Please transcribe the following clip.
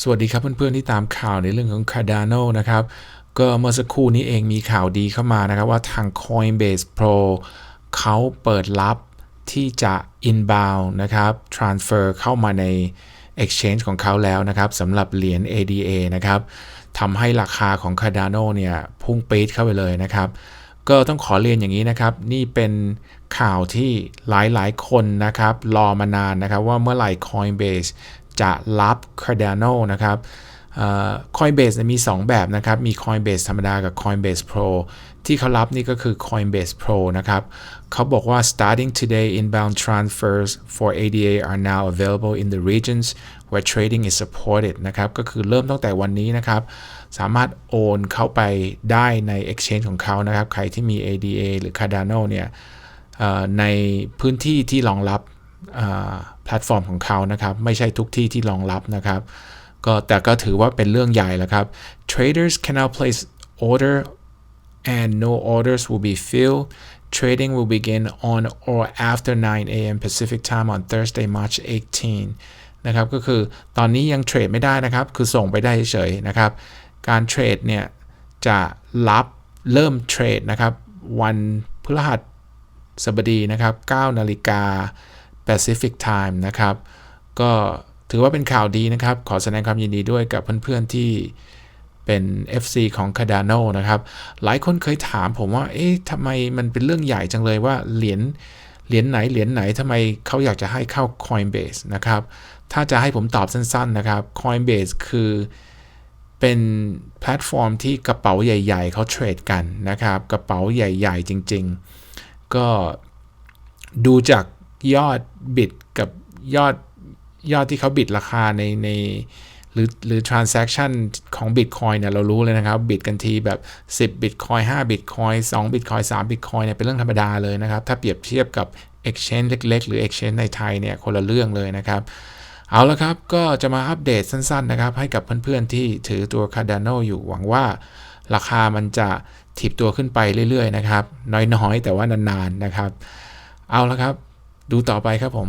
สวัสดีครับเพื่อนๆที่ตามข่าวในเรื่องของ Cardano นะครับ ก็เมื่อสักครู่นี้เองมีข่าวดีเข้ามานะครับว่าทาง Coinbase Pro เขาเปิดรับที่จะ inbound นะครับ transfer เข้ามาใน exchange ของเขาแล้วนะครับสำหรับเหรียญ ADA นะครับทำให้ราคาของ Cardano เนี่ยพุ่งปี๊ดเข้าไปเลยนะครับ ก็ต้องขอเรียนอย่างนี้นะครับ นี่เป็นข่าวที่หลายๆ คนนะครับ รอมานานนะครับ ว่าเมื่อไหร่ Coinbase จะรับ Cardano นะครับ เอ่อ Coinbase เนี่ยมี 2 แบบนะครับ มี Coinbase ธรรมดากับ Coinbase Pro ที่เขารับนี่ก็คือ Coinbase Pro นะครับ เขาบอกว่า starting today inbound transfers for ADA are now available in the regions where trading is supported นะครับ ก็คือเริ่มตั้งแต่วันนี้นะครับ สามารถโอนเข้าไปได้ใน exchange ของเขานะครับ ใครที่มี ADA หรือ Cardano เนี่ยในพื้นที่ที่รองรับแพลตฟอร์มของเขานะครับ ไม่ใช่ทุกที่ที่รองรับนะครับ ก็แต่ก็ถือว่าเป็นเรื่องใหญ่แล้วครับ traders can now place order and no orders will be filled trading will begin on or after 9 a.m. Pacific time on Thursday March 18นะครับก็คือตอนนี้ยังเทรดไม่ได้นะครับ คือส่งไปได้เฉยๆนะครับ การเทรดเนี่ย จะรับเริ่มเทรดนะครับ วันพฤหัสบดีนะครับ9นาฬิกา Pacific Time นะครับ ก็ ถือว่าเป็นข่าวดีนะครับ ขอแสดงความยินดีด้วยกับเพื่อนๆที่เป็น FC ของ Cardano นะครับ หลายคนเคยถามผมว่า เอ๊ะทำไมมันเป็นเรื่องใหญ่จังเลยว่าเหรียญเหรียญไหนเหรียญไหนทำไมเขาอยากจะให้เข้า Coinbase นะครับ ถ้าจะให้ผมตอบสั้นๆนะครับ Coinbase คือเป็นแพลตฟอร์มที่กระเป๋าใหญ่ๆ เขาเทรดกันนะครับ กระเป๋าใหญ่ๆ จริงๆ ก็ดูจากยอดบิตกับยอด ยอดที่เขาบิดราคาในในหรือหรือ transaction ของ Bitcoin เนี่ยเรารู้เลยนะครับ บิดกันทีแบบ 10 Bitcoin 5 Bitcoin 2 Bitcoin 3 Bitcoin เนี่ยเป็นเรื่องธรรมดาเลยนะครับ ถ้าเปรียบเทียบกับ exchange เล็ก ๆ หรือ exchange ในไทยเนี่ยคนละเรื่องเลยนะครับ เอาละครับ ก็จะมาอัปเดตสั้น ๆ นะครับ ให้กับเพื่อนๆ ที่ถือตัว Cardano อยู่หวังว่าราคามันจะถีบตัวขึ้นไปเรื่อย ๆ นะครับ น้อย ๆ แต่ว่านาน ๆ นะครับ เอาละครับ ดูต่อไปครับผม